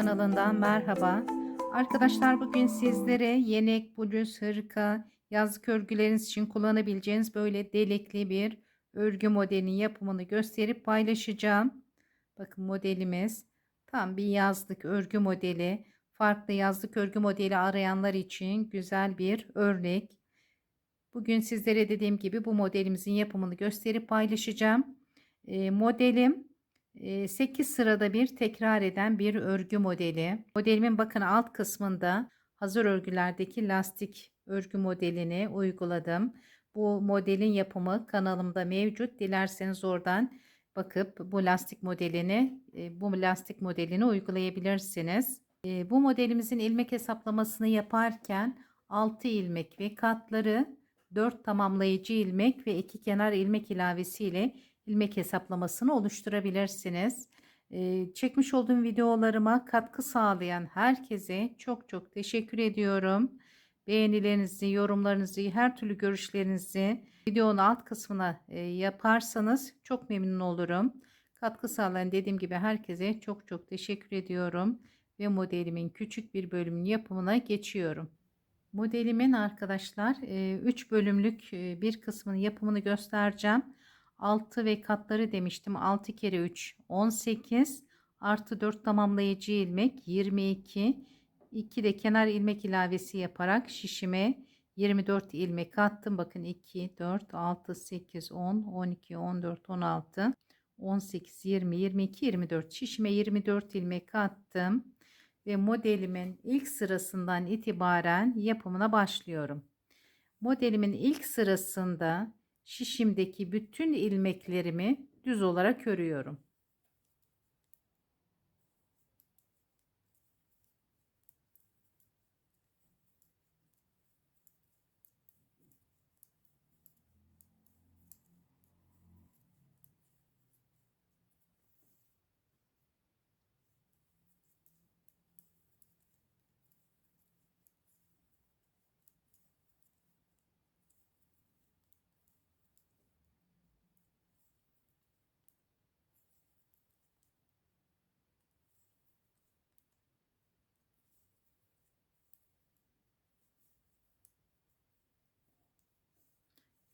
kanalından merhaba. Arkadaşlar bugün sizlere yenek, bluz, hırka, yazlık örgüleriniz için kullanabileceğiniz böyle delikli bir örgü modelinin yapımını gösterip paylaşacağım. Bakın modelimiz tam bir yazlık örgü modeli. Farklı yazlık örgü modeli arayanlar için güzel bir örnek. Bugün sizlere dediğim gibi bu modelimizin yapımını gösterip paylaşacağım. E, modelim 8 sırada bir tekrar eden bir örgü modeli. Modelimin bakın alt kısmında hazır örgülerdeki lastik örgü modelini uyguladım. Bu modelin yapımı kanalımda mevcut. Dilerseniz oradan bakıp bu lastik modelini bu lastik modelini uygulayabilirsiniz. Bu modelimizin ilmek hesaplamasını yaparken 6 ilmek ve katları 4 tamamlayıcı ilmek ve 2 kenar ilmek ilavesi ile ilmek hesaplamasını oluşturabilirsiniz. Çekmiş olduğum videolarıma katkı sağlayan herkese çok çok teşekkür ediyorum. Beğenilerinizi, yorumlarınızı, her türlü görüşlerinizi videonun alt kısmına yaparsanız çok memnun olurum. Katkı sağlayan dediğim gibi herkese çok çok teşekkür ediyorum ve modelimin küçük bir bölümün yapımına geçiyorum. Modelimin arkadaşlar 3 e, bölümlük bir kısmının yapımını göstereceğim. 6 ve katları demiştim. 6 kere 3 18 artı 4 tamamlayıcı ilmek 22 2 de kenar ilmek ilavesi yaparak şişime 24 ilmek attım. Bakın 2 4 6 8 10 12 14 16 18 20 22 24 şişime 24 ilmek attım ve modelimin ilk sırasından itibaren yapımına başlıyorum. Modelimin ilk sırasında şişimdeki bütün ilmeklerimi düz olarak örüyorum.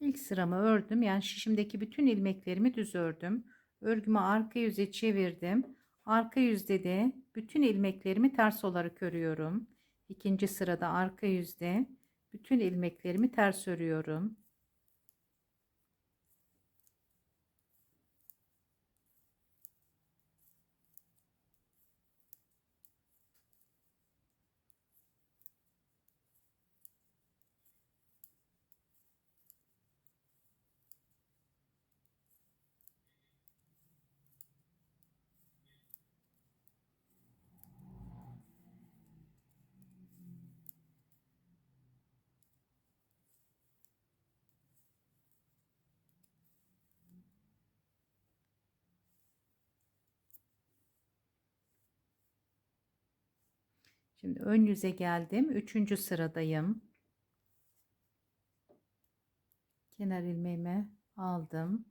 İlk sıramı ördüm. Yani şişimdeki bütün ilmeklerimi düz ördüm. Örgümü arka yüze çevirdim. Arka yüzde de bütün ilmeklerimi ters olarak örüyorum. İkinci sırada arka yüzde bütün ilmeklerimi ters örüyorum. Şimdi ön yüze geldim. Üçüncü sıradayım. Kenar ilmeğimi aldım.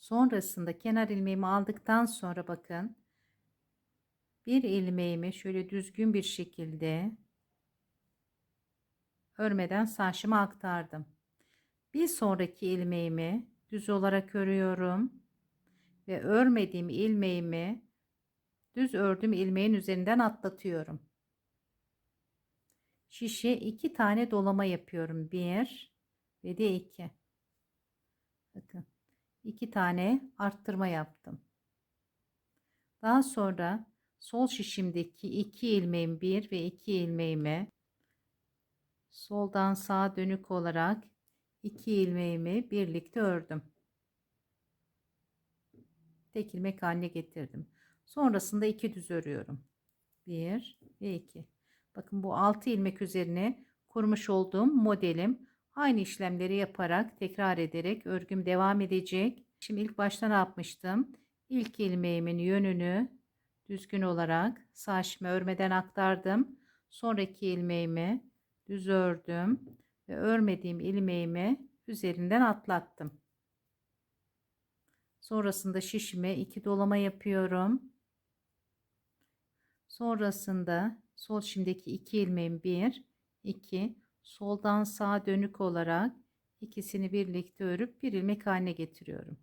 Sonrasında kenar ilmeğimi aldıktan sonra bakın bir ilmeğimi şöyle düzgün bir şekilde örmeden saçıma aktardım. Bir sonraki ilmeğimi düz olarak örüyorum ve örmediğim ilmeğimi düz ördüğüm ilmeğin üzerinden atlatıyorum şişe iki tane dolama yapıyorum. Bir ve de iki. Bakın iki tane arttırma yaptım. Daha sonra sol şişimdeki iki ilmeğim bir ve iki ilmeğimi soldan sağa dönük olarak iki ilmeğimi birlikte ördüm. Tek ilmek haline getirdim. Sonrasında iki düz örüyorum. Bir ve iki. Bakın bu 6 ilmek üzerine kurmuş olduğum modelim. Aynı işlemleri yaparak tekrar ederek örgüm devam edecek. Şimdi ilk başta ne yapmıştım? İlk ilmeğimin yönünü düzgün olarak sağ örmeden aktardım. Sonraki ilmeğimi düz ördüm ve örmediğim ilmeğimi üzerinden atlattım. Sonrasında şişime iki dolama yapıyorum. Sonrasında sol şimdiki iki ilmeğim 1, 2, soldan sağa dönük olarak ikisini birlikte örüp bir ilmek haline getiriyorum.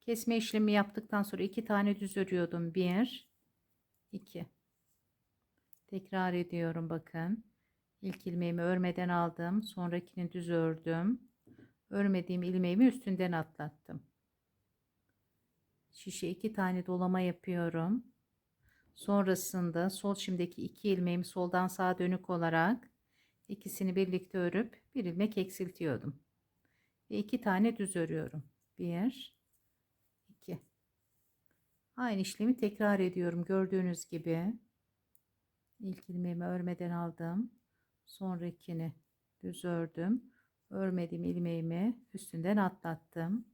Kesme işlemi yaptıktan sonra iki tane düz örüyordum. 1, 2. Tekrar ediyorum bakın. İlk ilmeğimi örmeden aldım. Sonrakini düz ördüm. Örmediğim ilmeğimi üstünden atlattım. Şişe iki tane dolama yapıyorum. Sonrasında sol şimdiki iki ilmeğimi soldan sağa dönük olarak ikisini birlikte örüp bir ilmek eksiltiyordum. Ve iki tane düz örüyorum. Bir, iki. Aynı işlemi tekrar ediyorum. Gördüğünüz gibi ilk ilmeğimi örmeden aldım. Sonrakini düz ördüm. Örmediğim ilmeğimi üstünden atlattım.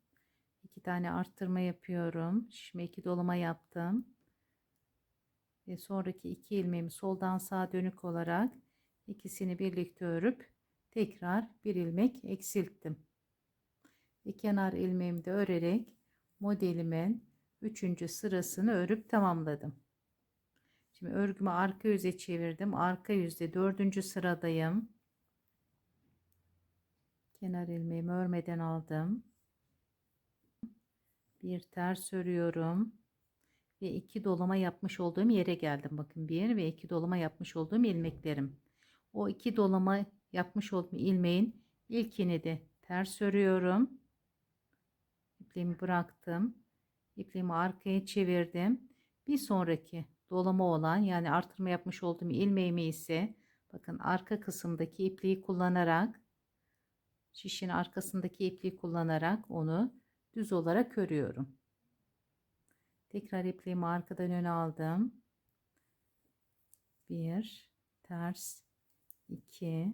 İki tane arttırma yapıyorum. Şişme iki dolama yaptım ve sonraki iki ilmeğimi soldan sağa dönük olarak ikisini birlikte örüp tekrar bir ilmek eksilttim. Ve kenar ilmeğimi de örerek modelimin üçüncü sırasını örüp tamamladım. Şimdi örgümü arka yüze çevirdim. Arka yüzde dördüncü sıradayım. Kenar ilmeğimi örmeden aldım. Bir ters örüyorum ve iki dolama yapmış olduğum yere geldim. Bakın bir ve iki dolama yapmış olduğum ilmeklerim. O iki dolama yapmış olduğum ilmeğin ilkini de ters örüyorum. İpliğimi bıraktım. İpliğimi arkaya çevirdim. Bir sonraki dolama olan yani artırma yapmış olduğum ilmeğimi ise bakın arka kısımdaki ipliği kullanarak şişin arkasındaki ipliği kullanarak onu düz olarak örüyorum. Tekrar ipliğimi arkadan öne aldım. Bir, ters, iki.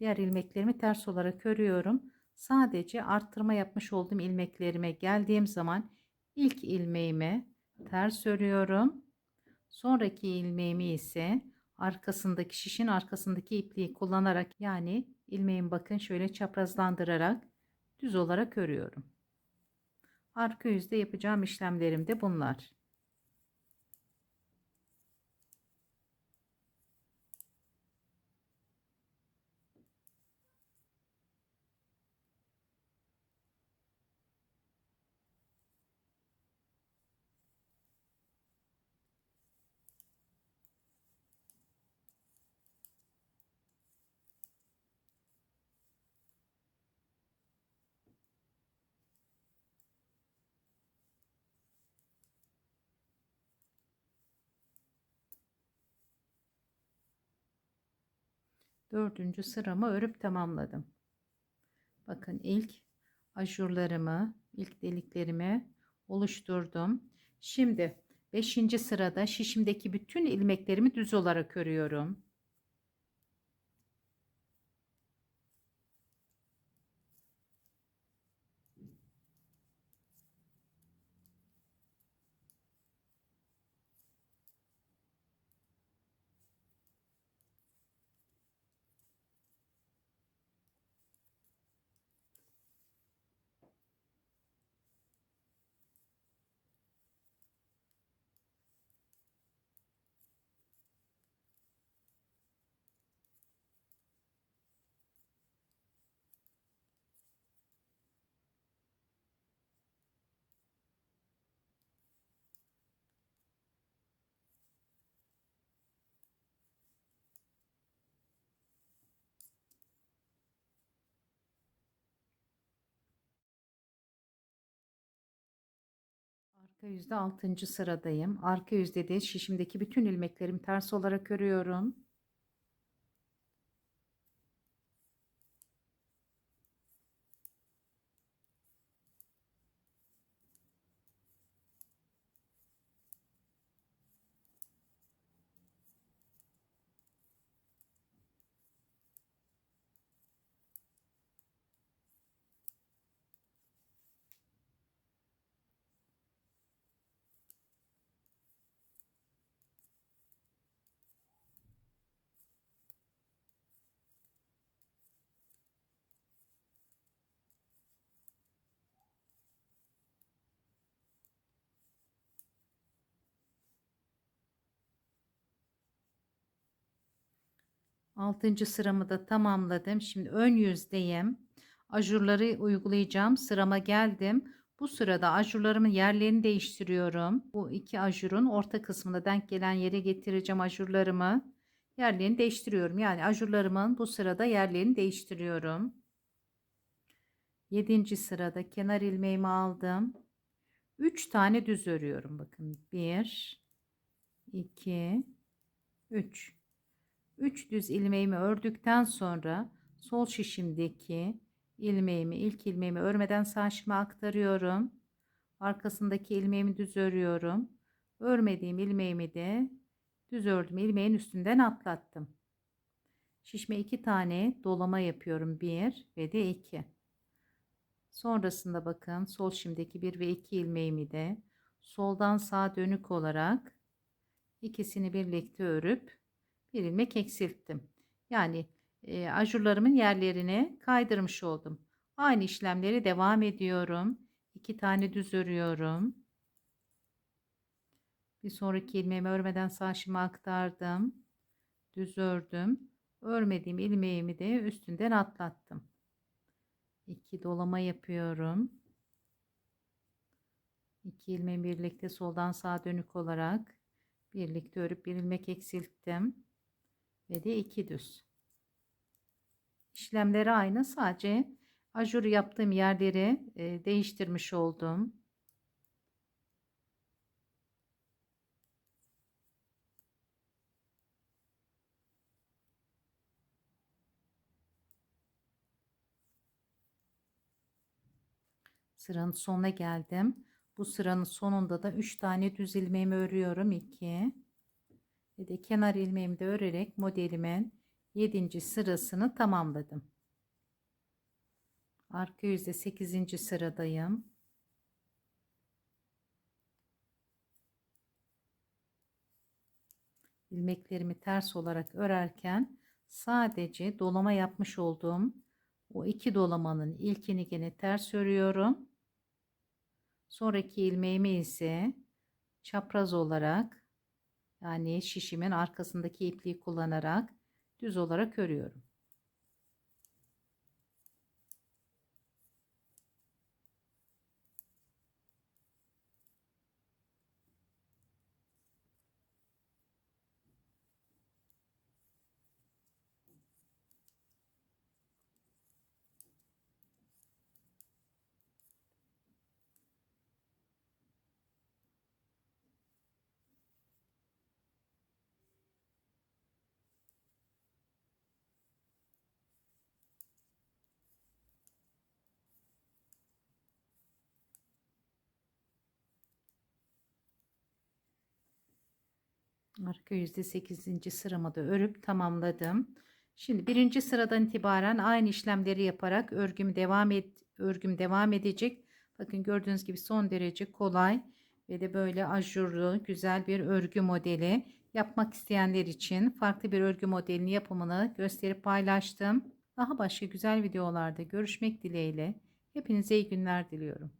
Diğer ilmeklerimi ters olarak örüyorum. Sadece arttırma yapmış olduğum ilmeklerime geldiğim zaman ilk ilmeğimi ters örüyorum. Sonraki ilmeğimi ise arkasındaki şişin arkasındaki ipliği kullanarak yani ilmeğin bakın şöyle çaprazlandırarak düz olarak örüyorum. Arka yüzde yapacağım işlemlerim de bunlar. Dördüncü sıramı örüp tamamladım. Bakın ilk ajurlarımı, ilk deliklerimi oluşturdum. Şimdi 5. sırada şişimdeki bütün ilmeklerimi düz olarak örüyorum. Arka yüzde altıncı sıradayım. Arka yüzde de şişimdeki bütün ilmeklerimi ters olarak örüyorum. Altıncı sıramı da tamamladım. Şimdi ön yüzdeyim. Ajurları uygulayacağım. Sırama geldim. Bu sırada ajurlarımın yerlerini değiştiriyorum. Bu iki ajurun orta kısmına denk gelen yere getireceğim ajurlarımı. Yerlerini değiştiriyorum. Yani ajurlarımın bu sırada yerlerini değiştiriyorum. Yedinci sırada kenar ilmeğimi aldım. 3 tane düz örüyorum. Bakın 1 2 3 3 düz ilmeğimi ördükten sonra sol şişimdeki ilmeğimi ilk ilmeğimi örmeden sağ şişime aktarıyorum. Arkasındaki ilmeğimi düz örüyorum. Örmediğim ilmeğimi de düz ördüm ilmeğin üstünden atlattım. Şişme 2 tane dolama yapıyorum. 1 ve de 2. Sonrasında bakın sol şimdiki 1 ve 2 ilmeğimi de soldan sağa dönük olarak ikisini birlikte örüp bir ilmek eksilttim. Yani e, ajurlarımın yerlerini kaydırmış oldum. Aynı işlemleri devam ediyorum. 2 tane düz örüyorum. Bir sonraki ilmeğimi örmeden sağ şıma aktardım. Düz ördüm. Örmediğim ilmeğimi de üstünden atlattım. 2 dolama yapıyorum. 2 ilmeği birlikte soldan sağa dönük olarak birlikte örüp bir ilmek eksilttim ve de 2 düz. İşlemleri aynı sadece ajur yaptığım yerleri e, değiştirmiş oldum. Sıranın sonuna geldim. Bu sıranın sonunda da 3 tane düz ilmeğimi örüyorum. 2 ve de kenar ilmeğimi de örerek modelimin 7. sırasını tamamladım. Arka yüzde 8. sıradayım. ilmeklerimi ters olarak örerken sadece dolama yapmış olduğum o iki dolamanın ilkini yine ters örüyorum. Sonraki ilmeğimi ise çapraz olarak yani şişimin arkasındaki ipliği kullanarak düz olarak örüyorum. Arka yüzde sekizinci sıramı da örüp tamamladım. Şimdi birinci sıradan itibaren aynı işlemleri yaparak örgüm devam et örgüm devam edecek. Bakın gördüğünüz gibi son derece kolay ve de böyle ajurlu güzel bir örgü modeli yapmak isteyenler için farklı bir örgü modelini yapımını gösterip paylaştım. Daha başka güzel videolarda görüşmek dileğiyle. Hepinize iyi günler diliyorum.